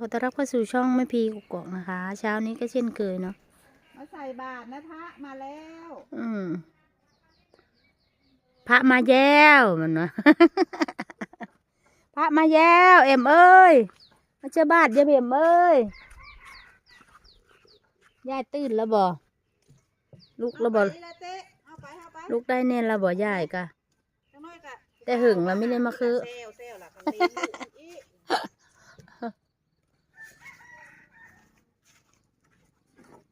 ขอต้อนรับเข้าสู่ช่องแม่พีกกอกนะคะ เช้านี้ก็เช่นเคยเนาะมาใส่บาตรนะพระมาแล้ว อืมพระมาแย้วมันวะพระมาแย้วเอ็มเอ้ยมาเจอบาทเยายเอ็มเอ้ยยายตื่นแล้วบ่ลุกแล้วบ่เอาไปละเต้เอาไปเอาไปลุกได้เน่นแล้วบ่ยายกะจังน้อยกะแต่หึงแล้วไม่ได้มาคือ เซลเซลล่ะคันนี้อีก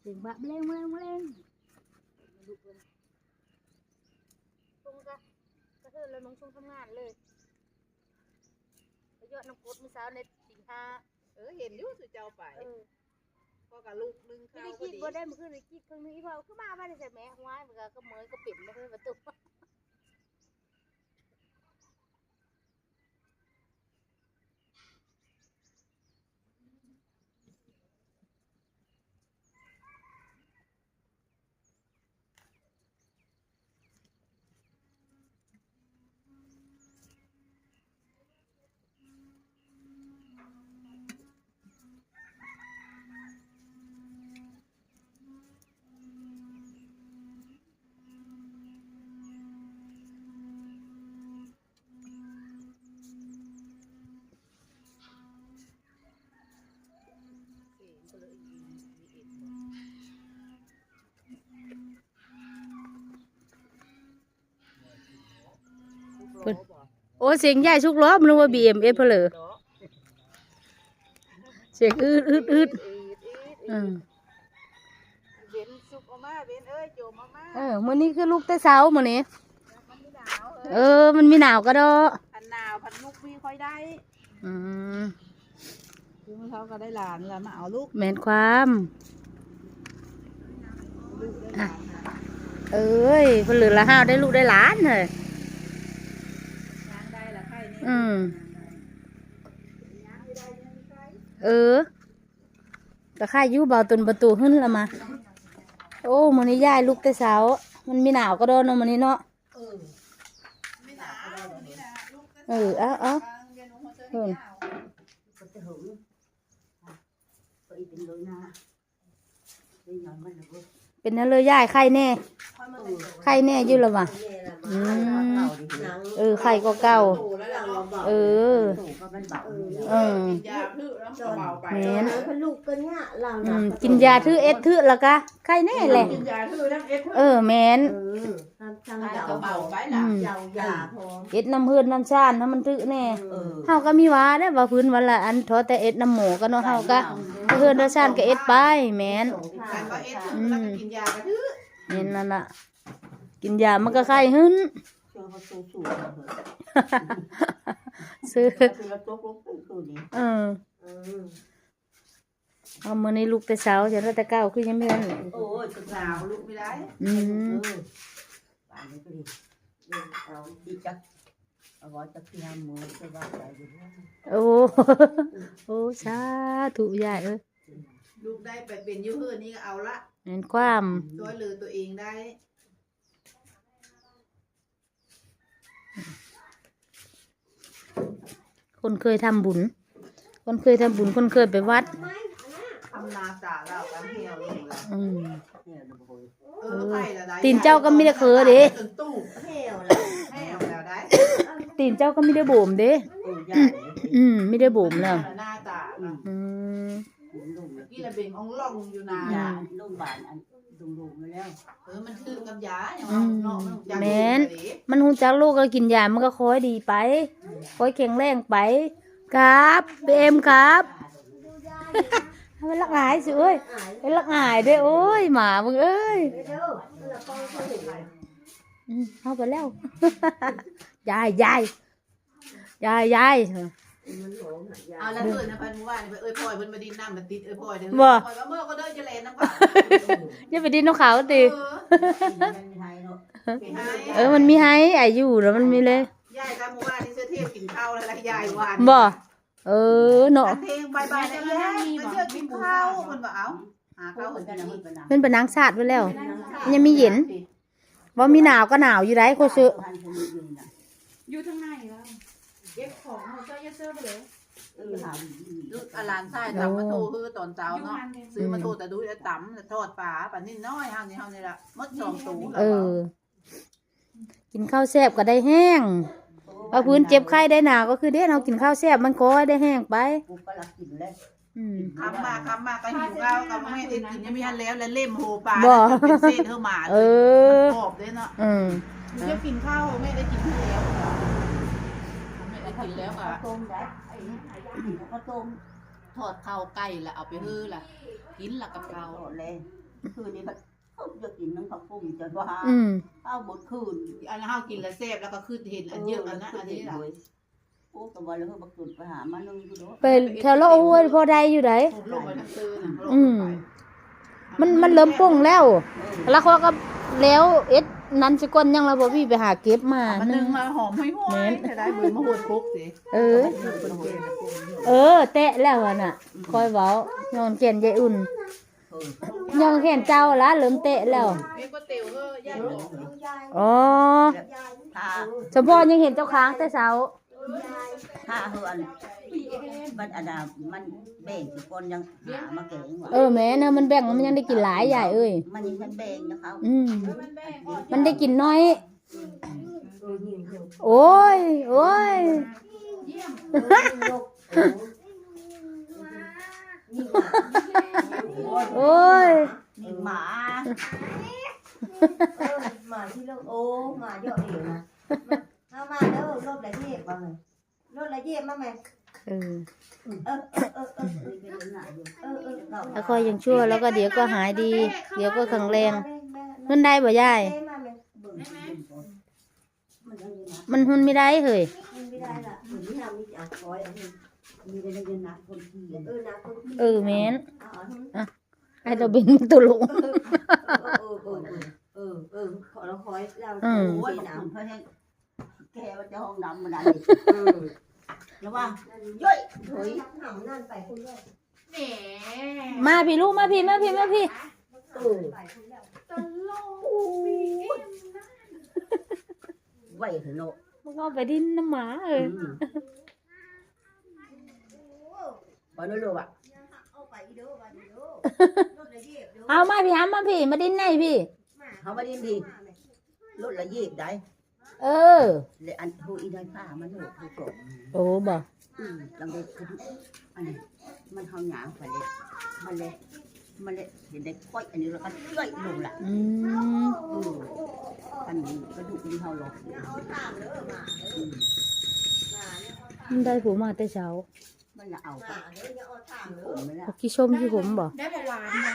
ถึงพระเล่งเล่งเล่งตรงกะกระเทือนแล้วน้องชงทำงานเลยไปยอดน้ำกรดเมื่อเช้าในตีห้าเออเห็นอยู่สุเจ้าไปเออก็กับลูกนึงไม่ข้าวได้ก็คิดดีว่าได้มาขึ้นเลยคิดครั้งนี้พอขึ้นมาไม่ได้ใส่แม่หัวมันก็เหมยก็ปิดมาเพื่อประตู พิ่นโอ้เสียงใหญ่ชุกล้อมันรู้ว่าบีเอ็มเอฟเพลอเสียงอืดอืดอืดอืมเบนสุกออกมาเบนเอ้ยโจมออกมาเออมื้อนี้คือลูกแต่เช้ามื้อนี้มันไม่หนาวเออมันมีหนาวก็ดอพันหนาวพันลูกพี่ค่อยได้อืมคือเมื่อเขาก็ได้หลานแล้วมาเอาลูกแม่นความลูกได้หลานเอ้ยเพนเหลือละห้าวได้ลูกได้หลานเลย งานได้ละใครนี่ อืม เออก็ค่าอยู่เบาตุนประตูขึ้นละมา โอ้มื้อนี้ย่ายลูกแต่เช้า มันมีหนาวก็โดนเนาะมื้อนี้เนาะเออเอาเอาเรียนหนูหัวเสือไม่หนาวก็จะหึงก็อีเป็นเลยนะได้ย้อนมันนะกูเป็นนั่นเลยย่ายไข่แน่ ไข่แน่อยู่ละวะอืมเออไข่ก็เก่า เออถูกก็มันเบาเออ กินยาพืชแล้วมันก็เบาไปแม่นเออลูกก็เนี่ยเราอืมกินยาทื่อเอ็ดทื่อละกะไข่แน่แหละกินยาพืชทั้งเอ็ดเออแมนเออทำทำยาวก็เบาไปอืล่ะมยาวยาพอเอ็ดน้ำเฮือนน้ำชานน้ำมันทื่อแน่เออเฮาก็มีว่าได้อว่าพื้นวันละอันทอแต่เอ็ดน้ำหมูก็เนาะเฮาก็เฮือนน้ำชานก็เอ็ดไปแมนการก็เอ็ดพืชแล้วก็กินยากระทืบแม่นนั่นล่ะ กินยามันก็ไข้หึ้น ช่วยเขาสู้สู้ซื้อคือเราตกลงไปคือนี่เออเออเอามื้อนี้ลูกแต่เช้าจะแต่เก้าคือยังไม่ทันเลยโอ้ยจะหนาวลูกไม่ได้อืมเออบ้านนี้ก็ดีเอาดีจักเอาไว้จะพิจารณามือจะว่าใจอยู่ว่าโอ้โอ้สาธุยายเอ้ยลูกได้ไปเป็นยูเฮือนี่ก็เอาละแม่นความช่วยเหลือตัวเองได้ คนเคยทำบุญ คนเคยทำบุญ คนเคยไปวัดทำนาสาเรากันเหี่ยวลงละอืมเนี่ยนะโอ้ยเออไปละได้ตีนเจ้าก็ไม่ได้เคยเด้จนตู้แห้วแล้วแห้วแล้วได้ตีนเจ้าก็ไม่ได้บ่มเด้โอ้ยยากเลยอืมไม่ได้บ่มแล้วหน้าตาละอืมลุงเลยกี่ระเบ่งองล่องอยู่นายาลุงบานอันลุงลุงมาแล้วเออมันคือกับยาอย่างว่าเนาะมันจังแม่นมันหูจักโลกก็กินยามันก็คอยดีไป คอยแข็งแรงไป ครับเบมครับทำไมลักหายสิเอ้ยไอ้ลักหายเด้อโอ้ยหมามึงเอ้ยอืมเอาไปแล้วยายยายยายยายเอาละเถิดนะพันเมื่อวานไปเอ้ยพลอยเพิ่นมาดินน้ำมันติดเอ้ยพลอยเด้อบ่พลอยว่าเมื่อก็เด้อจะแลนน้ำว่าอย่าไปดินนกเขาติเออไทยเนาะไปให้เออมันมีให้อายุแล้วมันมีเลย ยายกับเมื่อวานนี่เสื้อเทียบกินข้าวแล้วละยายหวานบ่ เออเนาะอันเพลงบายบายนะแย่ไปเชื่อกินข้าวมันบ่เอาหาข้าวเหเหมืมืออนนกักันนนะนี่มันเป็นน้ำมันเป็นนางชาติไว้แล้ว ยังมีเย็นว่ามีหนาวก็หนาวอยู่ไรโคซึอยู่ทางในแล้วเก็บของเอาเจ้าเยเซอร์ไปเลยเออหาดูอาหลานใต้ตำมาโทคือตอนเช้าเนาะซื้อมาโทแต่ดูไอ้ตำแล้วทอดปลาปลานิ่น้อยเฮานี่เฮานี่ละมดสองตูเออ กินข้าวแซ่บก็ได้แห้ง เอาพื้นเจ็บไข้ได้หนาวก็คือเด้เรากินข้าวแซ่บมันก็ได้แห้งไปกูก็รักกินแล้วอืม คำมาคำมาก็หิวข้าวกับแม่ได้กินยังไม่ทันแล้วแล้วเล่มโหปลาบ่เป็นเส้นเท่าหมาเอเลยอกรอบเลยเนาะอืมจะกินข้าวแม่ได้กินแล้วแม่ได้กินแล้วข้าอะวต้มได้ไอ้นี่ข้าวต้มทอดข้าวไก่ละเอาไปฮื้อละกินละกับข้าข้าววเลย คืนนี้แบบ เขาจะกินน้ำข้าวปุ้งจนว่าอืมข้าวหมดคืนอันนั้นข้าวกินแล้วแซ่บแล้วก็ขึ้นเห็นอันเยอะอันนั้นอันนี้ละโอ้ตัวแล้วก็บักตุนไปหามานึ่งดูเนาะไปแถวละโอ้ยพอได้อยู่ไหนลงไปทั้งคืนน่ะลงอืมไปมันมันเริ่มป่งแล้ว แล้วเขาก็แล้วเอ็ดนั้นสิก้นยังเราบ่พี่ไปหาเก็บมามันนึนึ่งงมาหอมห้อยๆจะได้เหมือนมะฮุดคุกสิเออ เออ แตะแล้วอะน่ะคอยเว้าย้อนแขนยายอุ่นเออ ย้อนแขนเจ้าละเริ่มแตะแล้วมีก๋วยเตี๋ยวก็ย่างบอกอ๋อถ้าสมพรยังเห็นเจ้าค้างแต่เช้าถ้าเฮือนมันอันน่ะมันแบ่งสิคนยังหามาเก่งว่ะเออแม่นะมันแบ่งมันยังได้กินหลายใหญ่เอ้ยมันยังมันแบ่งนะคะอืมมันได้กินน้อย โอ้ยโอ้ย โอ้ย นี่หมา เออมาที่โลกโอ้มาเยอะเดียวนะเอามาเด้อรถละเยียบมาเลยรถละเยียบมาไหมเออเออเออเออนี่เป็นยังไงอยู่เออเออเออแล้วก็ยังชั่วแล้วก็เดี๋ยวก็หายดี เดี๋ยวก็แข็งแรงเงินได้บ่ยายมันยังอยู่นะมันหุนไม่ได้เฮ้ยไม่ได้เหมือเอาคอยอันนี้มีแต่ยังนะคนที่ะ คนที่เออแม่นเอาไอ้ตัวเป็นตัวลงเออเออเออเออขอเราคอยเราอืม โอ้ยหนัน้งเพื่อให้แกว่าจะห้องน้ำมันได้เออแล้วว่าย่อยเฮ้ยหำนั่นไปคุณด้วยแหมมาพี่ลูกมาพี่มาพี่มาพี่เออไปคุณแล้วไหวเถอะเนาะมึงเอาไปดิ้นน้ำหมาเออบ่นู้รู้อะเอาไปเด้อวันเด้อรถละเยียบเด้อ เอามาพี่หามาพี่ มาดิ้นไหนพี่ เขาไม่ได้ดีรถละยีบได้เออ เลยอันทูอีได้ผ้ามันถูกถูกกลมโอ้บ่อืมลังเด็กคืออันนี้มันเขาหยางไปเลยมันเลยมันเลยเห็นได้ค่อยอันนี้แล้วก็ย่อยลงละอืมอืมอันนี้กระดูกที่เขาหลอกอยู่เอาทางเด้อมาอืมมันได้ผมมาแต่เช้ามันจะเอาไปมาเด้ออย่าเอาทางเด้ผอมไม่ละเอาขี้ชมขี้ผมบ่ได้ประวานนะ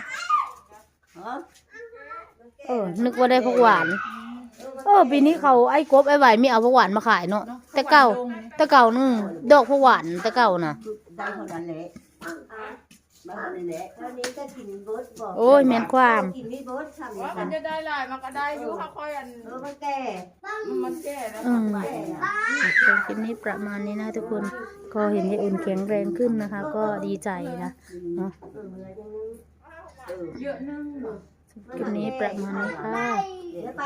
เออเออ นึกว่าได้ผักหวาน เออ ปีนี้เขาไอ้กบไอ้ไหวมีเอาผักหวานมาขายเนาะ แต่เก่า แต่เก่านึงดอกผักหวานแต่เก่าน่ะ ได้เท่านั้นแหละได้เท่านั้นแหละวันนี้ก็กินเบิร์ดบอกโอ้ยแม่นความ กินไม่เบิร์ดทำว่ายังไงมันจะได้หลายมันก็ได้อยู่ค่ะค่อยอันเออมันแก่มันแก่แล้วอืมแก่อะคลิปนี้ประมาณนี้นะทุกคน ก็เห็นยายอุ่นแข็งแรงขึ้นนะคะ ก็ดีใจนะเนาะ เยอะนึง คลิปนี้ประมาณนี้ค่ะ เดี๋ยวไป